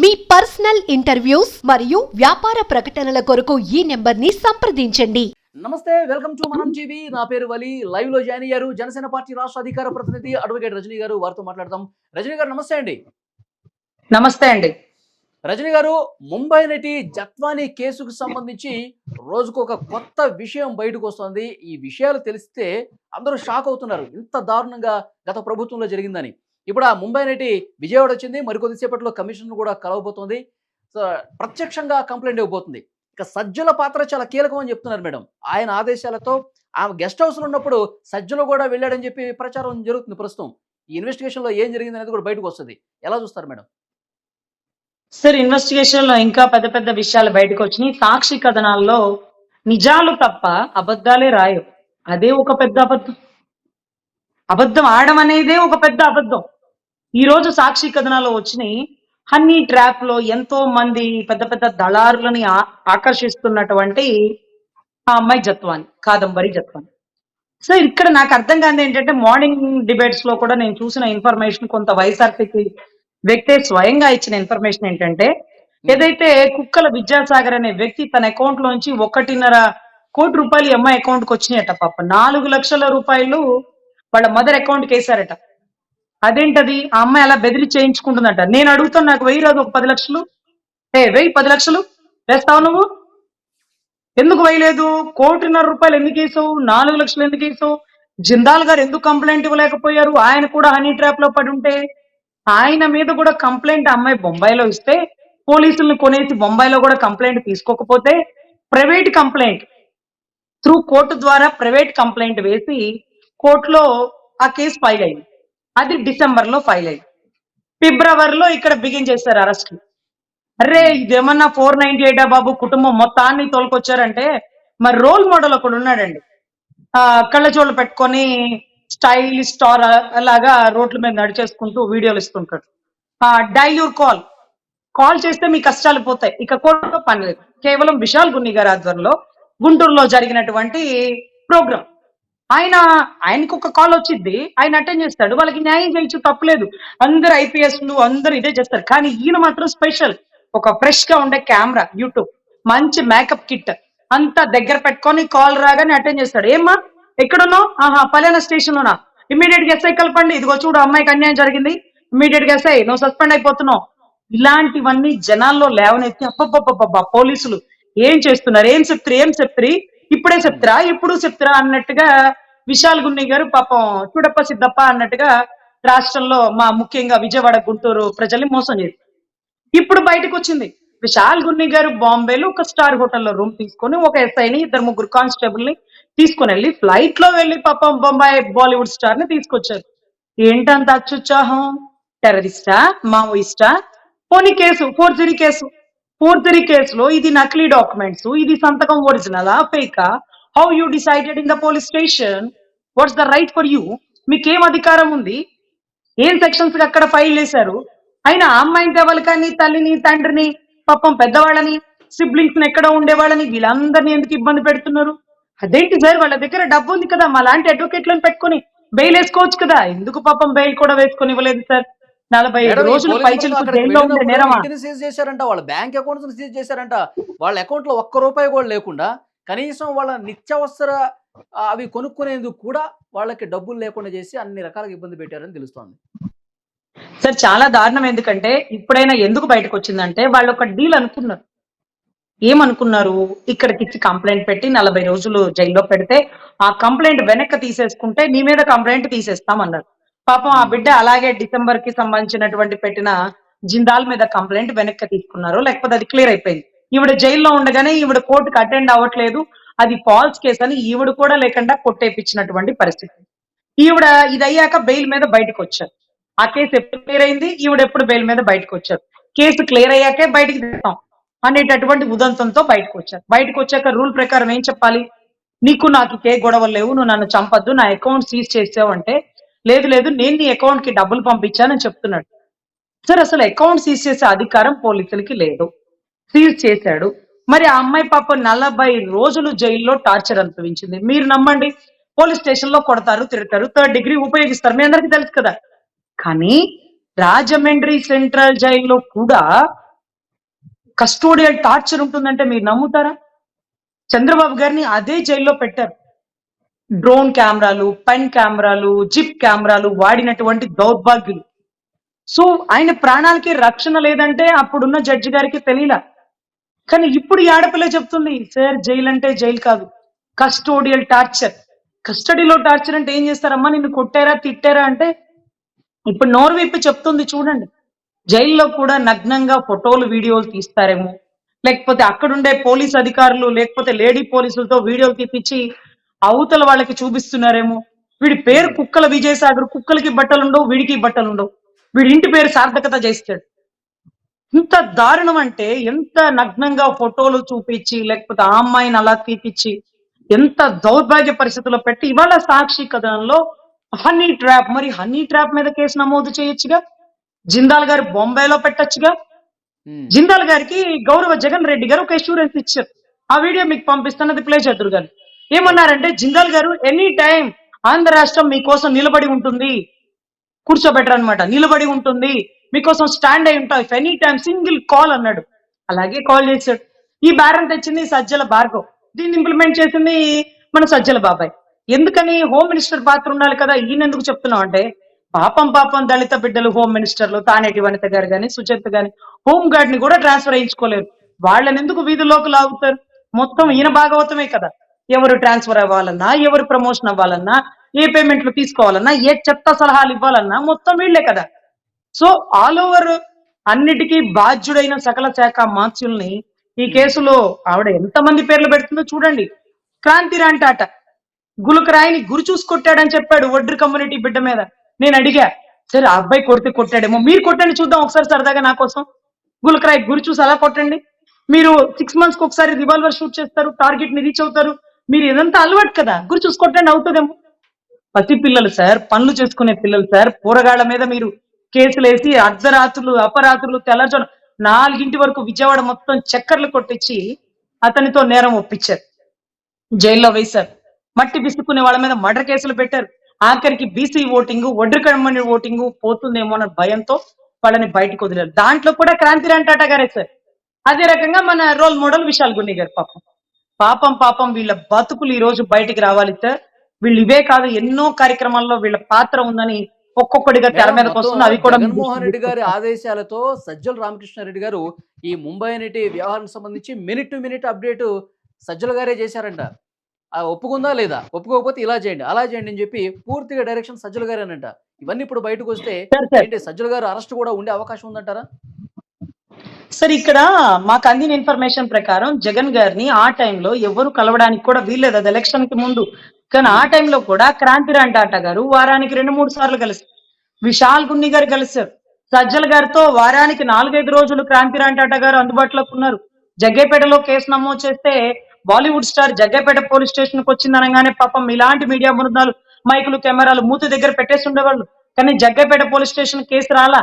మీ personal interviews మరియు వ్యాపార ప్రకటనల కొరకు ఈ నెంబర్ని సంప్రదించండి. నమస్తే వెల్కమ్ టు మనం టీవీ. నా పేరు వలి. లైవ్లో జాయిన్ అయ్యారు. జనసేన పార్టీ రాష్ట్ర అధికార ప్రతినిధి అడ్వకేట్ రజనీ గారు వారితో మాట్లాడదాం. రజనీ గారు నమస్తే అండి. నమస్తే అండి. రజనీ గారు ముంబై నటి జత్వానీ కేసుకు సంబంధించి రోజుకు ఒక కొత్త విషయం బయటకు వస్తుంది. ఈ విషయాలు తెలిస్తే అందరూ షాక్ అవుతున్నారు. ఇంత దారుణంగా గత ప్రభుత్వంలో జరిగిందని. ఇప్పుడు ఆ ముంబై నటి విజయవాడ వచ్చింది. మరికొద్దిసేపట్లో కమిషన్ కూడా కలవబోతోంది. సో ప్రత్యక్షంగా కంప్లైంట్ ఇవ్వబోతుంది. ఇక సజ్జల పాత్ర చాలా కీలకం అని చెప్తున్నారు మేడం. ఆయన ఆదేశాలతో ఆమె గెస్ట్ హౌస్లో ఉన్నప్పుడు సజ్జలు కూడా వెళ్ళాడని చెప్పి ప్రచారం జరుగుతుంది ప్రస్తుతం. ఈ ఇన్వెస్టిగేషన్లో ఏం జరిగింది అనేది కూడా బయటకు వస్తుంది. ఎలా చూస్తారు మేడం? సార్ ఇన్వెస్టిగేషన్లో ఇంకా పెద్ద పెద్ద విషయాలు బయటకు వచ్చినాయి. సాక్షి కథనాల్లో నిజాలు తప్ప అబద్ధాలే రాయవు. అదే ఒక పెద్ద అబద్ధం. అబద్ధం ఆడడం అనేదే ఒక పెద్ద అబద్ధం. ఈ రోజు సాక్షి కథనాల్లో వచ్చినాయి. హన్నీ ట్రాప్లో ఎంతో మంది పెద్ద పెద్ద దళారులని ఆకర్షిస్తున్నటువంటి ఆ అమ్మాయి జత్వాని కాదంబరి జత్వాని. సో ఇక్కడ నాకు అర్థం కాదు ఏంటంటే మార్నింగ్ డిబేట్స్లో కూడా నేను చూసిన ఇన్ఫర్మేషన్ కొంత వైఎస్ఆర్సీపీ వ్యక్తే స్వయంగా ఇచ్చిన ఇన్ఫర్మేషన్ ఏంటంటే ఏదైతే కుక్కల విద్యాసాగర్ అనే వ్యక్తి తన అకౌంట్ లోంచి ఒకటిన్నర కోటి రూపాయలు ఈ అమ్మాయి అకౌంట్కి వచ్చినాయట పాప. నాలుగు లక్షల రూపాయలు వాళ్ళ మదర్ అకౌంట్కి వేశారట. అదేంటది? ఆ అమ్మాయి అలా బెదిరి చేయించుకుంటుందంట. నేను అడుగుతాను నాకు వెయ్యి రాదు ఒక పది లక్షలు. ఏ వెయ్యి పది లక్షలు? వేస్తావు నువ్వు? ఎందుకు వేయలేదు కోటిన్నర రూపాయలు ఎందుకు వేసావు? నాలుగు లక్షలు ఎందుకు వేసావు? జిందాల్ గారు ఎందుకు కంప్లైంట్ ఇవ్వలేకపోయారు? ఆయన కూడా హనీ ట్రాప్లో పడి ఉంటే ఆయన మీద కూడా కంప్లైంట్ అమ్మాయి బొంబాయిలో ఇస్తే పోలీసులను కొనేసి బొంబాయిలో కూడా కంప్లైంట్ తీసుకోకపోతే ప్రైవేట్ కంప్లైంట్ త్రూ కోర్టు ద్వారా ప్రైవేట్ కంప్లైంట్ వేసి కోర్టులో ఆ కేసు ఫైల్ అయింది. అది డిసెంబర్లో ఫైల్ అయింది ఫిబ్రవరిలో ఇక్కడ బిగిన్ చేశారు అరెస్ట్ అరే ఇదేమన్నా ఫోర్ నైన్టీ ఎయిటా బాబు? కుటుంబం మొత్తాన్ని తోలుకొచ్చారంటే మరి రోల్ మోడల్ ఒకడు ఉన్నాడండి. ఆ కళ్ళజోళ్ళు పెట్టుకొని స్టైల్ స్టార్ అలాగా రోడ్ల మీద నడిచేసుకుంటూ వీడియోలు ఇస్తుంటాడు. ఆ డైల్యూర్ కాల్ కాల్ చేస్తే మీ కష్టాలు పోతాయి. ఇక కోర్టులో పని లేదు. కేవలం విశాల్ గున్ని గారి ఆధ్వర్యంలో గుంటూరులో జరిగినటువంటి ప్రోగ్రామ్ ఆయన ఆయనకు ఒక కాల్ వచ్చింది. ఆయన అటెండ్ చేస్తాడు. వాళ్ళకి న్యాయం చేయొచ్చు తప్పలేదు అందరు ఐపీఎస్లు అందరు ఇదే చేస్తారు. కానీ ఈయన మాత్రం స్పెషల్ ఒక ఫ్రెష్గా ఉండే కెమెరా యూట్యూబ్ మంచి మేకప్ కిట్ అంతా దగ్గర పెట్టుకొని కాల్ రాగానే అటెండ్ చేస్తాడు. ఏమ్మా? ఎక్కడున్నావు? ఆహా పలానా స్టేషన్ లోనా? ఇమీడియట్గా ఎస్ఐ కలపండి. ఇదిగో చూడు అమ్మాయికి అన్యాయం జరిగింది. ఇమీడియట్గా ఎస్ఐ నువ్వు సస్పెండ్ అయిపోతున్నావు. ఇలాంటివన్నీ జనాల్లో లేవనెత్తి అబ్బబ్బబ్బబ్బ పోలీసులు ఏం చేస్తున్నారు? ఏం చెప్తారు? ఏం చెప్తారు? ఇప్పుడే చెప్తారా? ఇప్పుడు చెప్తారా? అన్నట్టుగా విశాల్ గున్ని గారు పాపం చూడప్ప సిద్ధప్ప అన్నట్టుగా రాష్ట్రంలో మా ముఖ్యంగా విజయవాడ గుంటూరు ప్రజల్ని మోసం చేశారు. ఇప్పుడు బయటకు వచ్చింది. విశాల్ గున్ని గారు బాంబేలో ఒక స్టార్ హోటల్లో రూమ్ తీసుకొని ఒక ఎస్ఐని ఇద్దరు ముగ్గురు కానిస్టేబుల్ని తీసుకొని వెళ్ళి ఫ్లైట్లో వెళ్ళి పాపం బొంబాయి బాలీవుడ్ స్టార్ని తీసుకొచ్చారు. ఏంటంత అత్యుత్సాహం? టెర్రరిస్టా? మావోయిస్టా? పోనీ కేసు ఫోర్జరీ కేసు. ఫోర్జరీ కేసులో ఇది నకిలీ డాక్యుమెంట్స్ ఇది సంతకం ఒరిజినలా ఫేకా? How you decided in the police station what's the right for you మీకేం అధికారం ఉంది? ఏం సెక్షన్స్ అక్కడ ఫైల్ చేశారు అయినా అమ్మాయిని తేవాలి కానీ తల్లిని తండ్రిని పాపం పెద్దవాళ్ళని సిబ్లింగ్స్ ఎక్కడ ఉండేవాళ్ళని వీళ్ళందరినీ ఎందుకు ఇబ్బంది పెడుతున్నారు? అదేంటి సార్ వాళ్ళ దగ్గర డబ్బు ఉంది కదా మా లాంటి అడ్వకేట్లను పెట్టుకొని బెయిల్ వేసుకోవచ్చు కదా. ఎందుకు పాపం బెయిల్ కూడా వేసుకొని ఇవ్వలేదు సార్? నలభై ఐదు రోజులు పైచిలకు జైల్లో ఉండే నేరమా? సీజ్ చేశారంట వాళ్ళ బ్యాంక్ అకౌంట్స్ సీజ్ చేశారంట. వాళ్ళ అకౌంట్లో ఒక్క రూపాయి కూడా లేకుండా కనీసం వాళ్ళ నిత్యావసర అవి కొనుక్కునేందుకు కూడా వాళ్ళకి డబ్బులు లేకుండా చేసి అన్ని రకాలుగా ఇబ్బంది పెట్టారని తెలుస్తోంది. సార్ చాలా దారుణం ఎందుకంటే ఇప్పుడైనా ఎందుకు బయటకు వచ్చిందంటే వాళ్ళు ఒక డీల్ అనుకున్నారు. ఏమనుకున్నారు? ఇక్కడికి ఇచ్చి కంప్లైంట్ పెట్టి నలభై రోజులు జైల్లో పెడితే ఆ కంప్లైంట్ వెనక్కి తీసేసుకుంటే నీ మీద కంప్లైంట్ తీసేస్తామన్నారు. పాపం ఆ బిడ్డ అలాగే డిసెంబర్కి సంబంధించినటువంటి పెట్టిన జిందాల్ మీద కంప్లైంట్ వెనక్కి తీసుకున్నారు. లేకపోతే అది క్లియర్ అయిపోయింది. ఈవిడ జైల్లో ఉండగానే ఈవిడ కోర్టుకు అటెండ్ అవ్వట్లేదు. అది ఫాల్స్ కేసు అని ఈవిడ కూడా లేకుండా కొట్టేపించినటువంటి పరిస్థితి. ఈవిడ ఇది అయ్యాక బెయిల్ మీద బయటకు వచ్చారు. ఆ కేసు ఎప్పుడు క్లియర్ అయింది? ఈవిడ ఎప్పుడు బెయిల్ మీద బయటకు వచ్చారు? కేసు క్లియర్ అయ్యాకే బయటికి తీస్తాం అనేటటువంటి ఉదంతంతో బయటకు వచ్చారు. బయటకు వచ్చాక రూల్ ప్రకారం ఏం చెప్పాలి? నీకు నాకు ఏ గొడవలు లేవు నువ్వు నన్ను చంపద్దు నా అకౌంట్ సీజ్ చేసావు అంటే లేదు లేదు నేను నీ అకౌంట్కి డబ్బులు పంపించానని చెప్తున్నాడు. సార్ అసలు అకౌంట్ సీజ్ చేసే అధికారం పోలీసులకి లేదు. సీజ్ చేశాడు. మరి ఆ అమ్మాయి పాప నలభై రోజులు జైల్లో టార్చర్ అనుభవించింది. మీరు నమ్మండి పోలీస్ స్టేషన్లో కొడతారు తిడతారు థర్డ్ డిగ్రీ ఉపయోగిస్తారు. మీ అందరికీ తెలుసు కదా. కానీ రాజమండ్రి సెంట్రల్ జైల్లో కూడా కస్టోడియల్ టార్చర్ ఉంటుందంటే మీరు నమ్ముతారా? చంద్రబాబు గారిని అదే జైల్లో పెట్టారు. డ్రోన్ కెమెరాలు పెన్ కెమెరాలు జిప్ కెమెరాలు వాడినటువంటి దౌర్భాగ్యులు. సో ఆయన ప్రాణాలకి రక్షణ లేదంటే అప్పుడున్న జడ్జి గారికి తెలియలా? కానీ ఇప్పుడు ఈ ఆడపిల్ల చెప్తుంది సార్ జైలు అంటే జైలు కాదు. Custodial torture. కస్టడీలో టార్చర్ అంటే ఏం చేస్తారమ్మా? నిన్ను కొట్టారా తిట్టారా? అంటే ఇప్పుడు నోరు వైపు చెప్తుంది చూడండి. జైల్లో కూడా నగ్నంగా ఫోటోలు వీడియోలు తీస్తారేమో. లేకపోతే అక్కడుండే పోలీస్ అధికారులు లేకపోతే లేడీ పోలీసులతో వీడియోలు తీపించి అవతల వాళ్ళకి చూపిస్తున్నారేమో. వీడి పేరు కుక్కల విజయసాగర్ కుక్కలకి బట్టలు ఉండవు వీడికి బట్టలుండవు. వీడి ఇంటి పేరు సార్థకత చేస్తాడు ఇంత దారుణం అంటే ఎంత నగ్నంగా ఫోటోలు చూపించి లేకపోతే ఆ అమ్మాయిని అలా తీపిచ్చి ఎంత దౌర్భాగ్య పరిస్థితుల్లో పెట్టి ఇవాళ సాక్షి కథనంలో హనీ ట్రాప్ మరి హనీ ట్రాప్ మీద కేసు నమోదు చేయొచ్చుగా? జిందాల్ గారు బొంబాయిలో పెట్టొచ్చుగా. జిందాల్ గారికి గౌరవ జగన్ రెడ్డి గారు ఒక అష్యూరెన్స్ ఇచ్చారు. ఆ వీడియో మీకు పంపిస్తాను అది ప్లే చేద్దరు గారు. ఏమన్నారంటే జిందాల్ గారు ఎనీ టైం ఆంధ్ర రాష్ట్రం మీకోసం నిలబడి ఉంటుంది. కూర్చోబెట్టరు అనమాట నిలబడి ఉంటుంది. మీకోసం స్టాండ్ అయి ఉంటాం. ఎనీ టైం సింగిల్ కాల్ అన్నాడు. అలాగే కాల్ చేశాడు. ఈ బ్యారన్ తెచ్చింది సజ్జల భార్గవ్. దీన్ని ఇంప్లిమెంట్ చేసింది మన సజ్జల బాబాయ్. ఎందుకని హోమ్ మినిస్టర్ పాత్ర ఉండాలి కదా? ఈయన ఎందుకు చెప్తున్నాం అంటే పాపం పాపం దళిత బిడ్డలు హోమ్ మినిస్టర్లు తానేటి వనిత గారు గాని సుచేత గాని హోమ్ గార్డ్ని కూడా ట్రాన్స్ఫర్ చేయించుకోలేరు. వాళ్ళని ఎందుకు వీధుల్లోకి లాగుతారు? మొత్తం ఈయన భాగవతమే కదా. ఎవరు ట్రాన్స్ఫర్ అవ్వాలన్నా ఎవరు ప్రమోషన్ అవ్వాలన్నా ఏ పేమెంట్లు తీసుకోవాలన్నా ఏ చెత్త సలహాలు ఇవ్వాలన్నా మొత్తం వీళ్ళే కదా. సో ఆల్ ఓవర్ అన్నిటికీ బాధ్యుడైన సకల శాఖ మాత్యుల్ని ఈ కేసులో ఆవిడ ఎంతమంది పేర్లు పెడుతుందో చూడండి. క్రాంతి రాంటాట గులకరాయిని గురి చూసి కొట్టాడని చెప్పాడు ఒడ్రి కమ్యూనిటీ బిడ్డ మీద. నేను అడిగా సరే ఆ అబ్బాయి కొడితే కొట్టాడేమో. మీరు కొట్టండి చూద్దాం ఒకసారి సరదాగా నా కోసం. గులకరాయి గురి చూసి అలా కొట్టండి. మీరు సిక్స్ మంత్స్కి ఒకసారి రివాల్వర్ షూట్ చేస్తారు టార్గెట్ని రీచ్ అవుతారు. మీరు ఇదంతా అలవాటు కదా. గురి చూసి కొట్టండి అవుతుందేమో. పసి పిల్లలు సార్ పనులు చేసుకునే పిల్లలు సార్ కూరగాయల మీద మీరు కేసులు వేసి అర్ధరాత్రులు అపరాత్రులు తెల్లజోన నాలుగింటి వరకు విజయవాడ మొత్తం చక్కర్లు కొట్టించి అతనితో నేరం ఒప్పించారు. జైల్లో వేశారు. మట్టి విసుక్కునే వాళ్ళ మీద మర్డర్ కేసులు పెట్టారు. ఆఖరికి బీసీ ఓటింగ్ ఒడ్డుకమ్మని ఓటింగ్ పోతుందేమో అన్న భయంతో వాళ్ళని బయటకు వదిలేరు. దాంట్లో కూడా క్రాంతి రాంటాట గారే సార్. అదే రకంగా మన రోల్ మోడల్ విశాల్ గున్ని గారు పాపం. పాపం పాపం వీళ్ళ బతుకులు ఈ రోజు బయటికి రావాలి సార్. వీళ్ళు ఇవే కాదు ఎన్నో కార్యక్రమాల్లో వీళ్ళ పాత్ర ఉందని ఒక్కొక్కటిగా తెర మీదకి వస్తుంది అవి కూడా జగన్మోహన్ రెడ్డి గారి ఆదేశాలతో సజ్జల రామకృష్ణారెడ్డి గారు ఈ ముంబై అనేటి వ్యవహారం సంబంధించి minute to minute update Sajjala గారే చేశారంట. ఒప్పుకుందా లేదా? ఒప్పుకోకపోతే ఇలా చేయండి అలా చేయండి అని చెప్పి పూర్తిగా డైరెక్షన్ సజ్జల గారేనంట. ఇవన్నీ ఇప్పుడు బయటకు వస్తే ఏంటి సజ్జల గారు అరెస్ట్ కూడా ఉండే అవకాశం ఉందంటారా? సార్ ఇక్కడ మాకు అందిన ఇన్ఫర్మేషన్ ప్రకారం జగన్ గారిని ఆ టైంలో ఎవరు కలవడానికి కూడా వీల్లేదు. అది ఎలక్షన్కి ముందు కానీ ఆ టైంలో కూడా క్రాంతి ఆట గారు వారానికి రెండు మూడు సార్లు కలిశారు. విశాల్ గున్ని గారు కలిశారు. సజ్జల గారితో వారానికి నాలుగైదు రోజులు క్రాంతి ఆట గారు అందుబాటులోకి ఉన్నారు. జగ్గేపేటలో కేసు నమోదు చేస్తే బాలీవుడ్ స్టార్ జగ్గేపేట పోలీస్ స్టేషన్కి వచ్చింది అనగానే పాపం ఇలాంటి మీడియా బృందాలు మైకులు కెమెరాలు మూతి దగ్గర పెట్టేసి ఉండేవాళ్ళు. కానీ జగ్గేపేట పోలీస్ స్టేషన్ కేసు రాలా.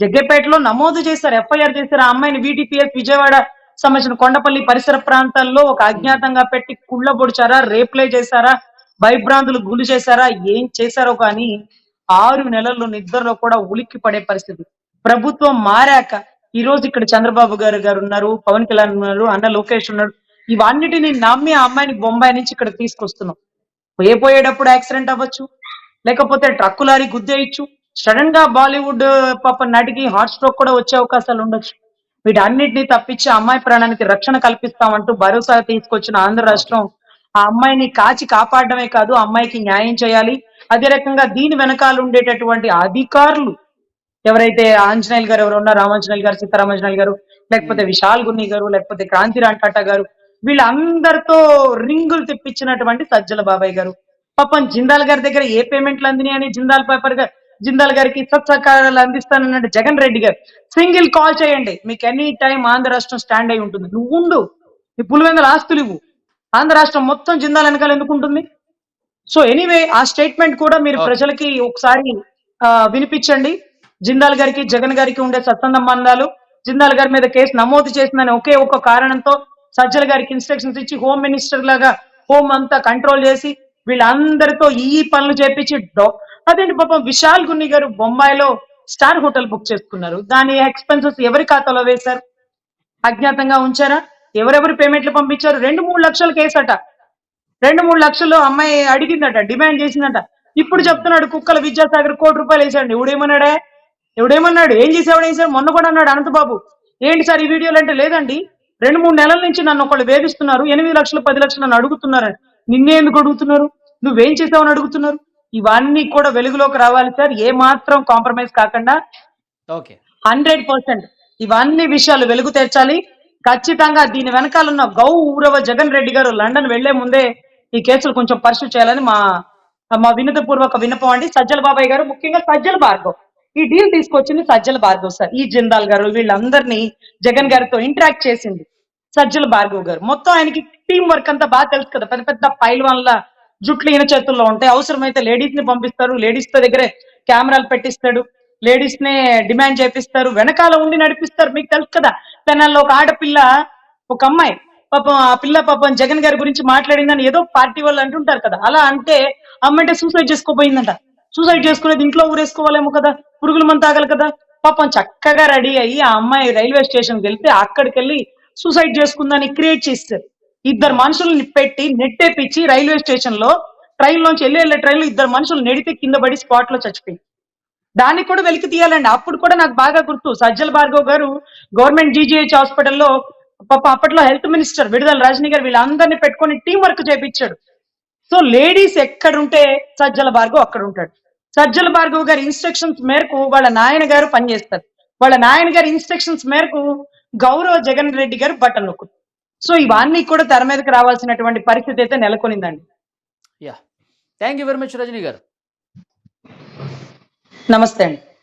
జగ్గేపేటలో నమోదు చేశారు ఎఫ్ఐఆర్ చేశారు ఆ అమ్మాయిని వీటీపీఎస్ విజయవాడ సంబంధించిన కొండపల్లి పరిసర ప్రాంతాల్లో ఒక అజ్ఞాతంగా పెట్టి కుళ్ళ పొడిచారా రేప్లే చేశారా భయభ్రాంతులు గుండు చేశారా ఏం చేశారో కానీ ఆరు నెలల్లో నిద్రలో కూడా ఉలిక్కి పడే పరిస్థితి. ప్రభుత్వం మారాక ఈ రోజు ఇక్కడ చంద్రబాబు గారు గారు ఉన్నారు పవన్ కళ్యాణ్ ఉన్నారు అన్న లోకేష్ ఉన్నారు ఇవన్నిటిని నమ్మి ఆ అమ్మాయిని బొంబాయి నుంచి ఇక్కడ తీసుకొస్తున్నాం. పోయే పోయేటప్పుడు యాక్సిడెంట్ అవ్వచ్చు లేకపోతే ట్రక్కు లారీ గుద్దేయచ్చు. సడన్గా బాలీవుడ్ పాప నటికి హార్ట్ స్ట్రోక్ కూడా వచ్చే అవకాశాలు ఉండొచ్చు. వీటన్నిటిని తప్పించి అమ్మాయి ప్రాణానికి రక్షణ కల్పిస్తామంటూ భరోసా తీసుకొచ్చిన ఆంధ్ర రాష్ట్రం ఆ అమ్మాయిని కాచి కాపాడడమే కాదు అమ్మాయికి న్యాయం చేయాలి. అదే రకంగా దీని వెనకాల ఉండేటటువంటి అధికారులు ఎవరైతే ఆంజనేయులు గారు ఎవరు ఉన్నారు రామాంజనేయులు గారు సీతారామాంజనేయులు గారు లేకపోతే విశాల్ గున్ని గారు లేకపోతే క్రాంతి రాంటాటా గారు వీళ్ళందరితో రింగులు తెప్పించినటువంటి సజ్జల బాబాయ్ గారు. పాపం జిందాల్ గారి దగ్గర ఏ పేమెంట్లు అందినాయి అని జిందాల్ పేపర్ గారు జిందాల్ గారికి సత్సహకారాలు అందిస్తానన్నాడు జగన్ రెడ్డి గారు. సింగిల్ కాల్ చేయండి. మీకు ఎనీ టైం ఆంధ్ర రాష్ట్రం స్టాండ్ అయి ఉంటుంది. నువ్వు ఉండు. నీ పులివెందుల ఆస్తులు ఇవ్వు. ఆంధ్ర రాష్ట్రం మొత్తం జిందాల్ వెనకాల ఎందుకు ఉంటుంది? సో ఎనీవే ఆ స్టేట్మెంట్ కూడా మీరు. ప్రజలకి ఒకసారి వినిపించండి. జిందాల్ గారికి జగన్ గారికి ఉండే సత్సంబంధాలు జిందాల్ గారి మీద కేసు నమోదు చేసిందని ఒకే ఒక కారణంతో సజ్జల గారికి ఇన్స్ట్రక్షన్స్ ఇచ్చి హోమ్ మినిస్టర్ లాగా హోమ్ అంతా కంట్రోల్ చేసి వీళ్ళందరితో ఈ పనులు చేపించి అదేంటి పాపం విశాల్ గున్ని గారు బొంబాయిలో స్టార్ హోటల్ బుక్ చేసుకున్నారు. దాని ఎక్స్పెన్సెస్ ఎవరి ఖాతాలో వేశారు? అజ్ఞాతంగా ఉంచారా? ఎవరెవరు పేమెంట్లు పంపించారు? రెండు మూడు లక్షలు కేసట. రెండు మూడు లక్షలు అమ్మాయి అడిగిందట డిమాండ్ చేసిందట. ఇప్పుడు చెప్తున్నాడు కుక్కల విద్యాసాగర్ కోటి రూపాయలు వేసాడు ఎవడేమన్నాడే ఎవడేమన్నాడు ఏం చేసావు ఏం సార్ మొన్న కూడా అన్నాడు అనంతబాబు. ఏంటి సార్ ఈ వీడియోలు అంటే లేదండి. రెండు మూడు నెలల నుంచి నన్ను ఒకళ్ళు వేధిస్తున్నారు. ఎనిమిది లక్షలు పది లక్షలు నన్ను అడుగుతున్నారు నిన్నే ఎందుకు అడుగుతున్నారు? నువ్వేం చేసావని అడుగుతున్నారు? ఇవన్నీ కూడా వెలుగులోకి రావాలి సార్. ఏ మాత్రం కాంప్రమైజ్ కాకుండా ఓకే. హండ్రెడ్ పర్సెంట్ ఇవన్నీ విషయాలు వెలుగు తెచ్చాలి ఖచ్చితంగా దీని వెనకాల ఉన్న గౌ ఊరవ జగన్ రెడ్డి గారు లండన్ వెళ్ళే ముందే ఈ కేసులు కొంచెం పరిశు చేయాలని మా మా వినత పూర్వక విన్నపం అండి. సజ్జల బాబాయ్ గారు ముఖ్యంగా సజ్జల భార్గవ్. ఈ డీల్ తీసుకొచ్చింది సజ్జల భార్గవ్ సార్. ఈ జిందాల్ గారు వీళ్ళందరినీ జగన్ గారితో ఇంటరాక్ట్ చేసింది సజ్జల భార్గవ్ గారు. మొత్తం ఆయనకి టీం వర్క్ అంతా బాగా తెలుసు కదా. పెద్ద పెద్ద పైల్వాన్ల జుట్లు ఈయన చేతుల్లో ఉంటాయి. అవసరమైతే లేడీస్ని పంపిస్తారు. లేడీస్తో దగ్గరే కెమెరాలు పెట్టిస్తాడు. లేడీస్ నే డిమాండ్ చేపిస్తారు. వెనకాల ఉండి నడిపిస్తారు. మీకు తెలుసు కదా తెనాల్లో ఒక ఆడపిల్ల ఒక అమ్మాయి పాపం ఆ పిల్ల పాపం జగన్ గారి గురించి మాట్లాడిందని ఏదో పార్టీ వాళ్ళు అంటుంటారు కదా. అలా అంటే అమ్మంటే సూసైడ్ చేసుకోపోయిందంట సూసైడ్ చేసుకునేది ఇంట్లో ఊరేసుకోవాలేమో కదా. పురుగుల మంది తాగాలి కదా. పాపం చక్కగా రెడీ అయ్యి ఆ అమ్మాయి రైల్వే స్టేషన్కి వెళ్తే అక్కడికి వెళ్ళి సూసైడ్ చేసుకుందని క్రియేట్ చేస్తారు. ఇద్దరు మనుషుల్ని పెట్టి నెట్టేపిచ్చి రైల్వే స్టేషన్లో ట్రైన్ లోంచి వెళ్ళి వెళ్ళే ట్రైన్లో ఇద్దరు మనుషులు నెడితే కింద పడి స్పాట్లో చచ్చిపోయింది. దానికి కూడా వెలికి తీయాలండి. అప్పుడు కూడా నాకు బాగా గుర్తు. సజ్జల భార్గవ్ గారు గవర్నమెంట్ జీజీహెచ్ హాస్పిటల్లో పాప అప్పట్లో హెల్త్ మినిస్టర్ విడుదల రజనీ గారు వీళ్ళందరినీ పెట్టుకొని టీం వర్క్ చేపించాడు సో లేడీస్ ఎక్కడుంటే సజ్జల భార్గవ్ అక్కడ ఉంటాడు సజ్జల భార్గవ్ గారి ఇన్స్ట్రక్షన్స్ మేరకు వాళ్ళ నాయన గారు పనిచేస్తారు. వాళ్ళ నాయన గారి ఇన్స్ట్రక్షన్స్ మేరకు గౌరవ జగన్ రెడ్డి గారు బట్టలు నొక్కుతారు. సో ఇవన్నీ కూడా తెర మీదకి రావాల్సినటువంటి పరిస్థితి అయితే నెలకొనిందండి. Yeah thank you very much Rajani గారు. నమస్తే అండి.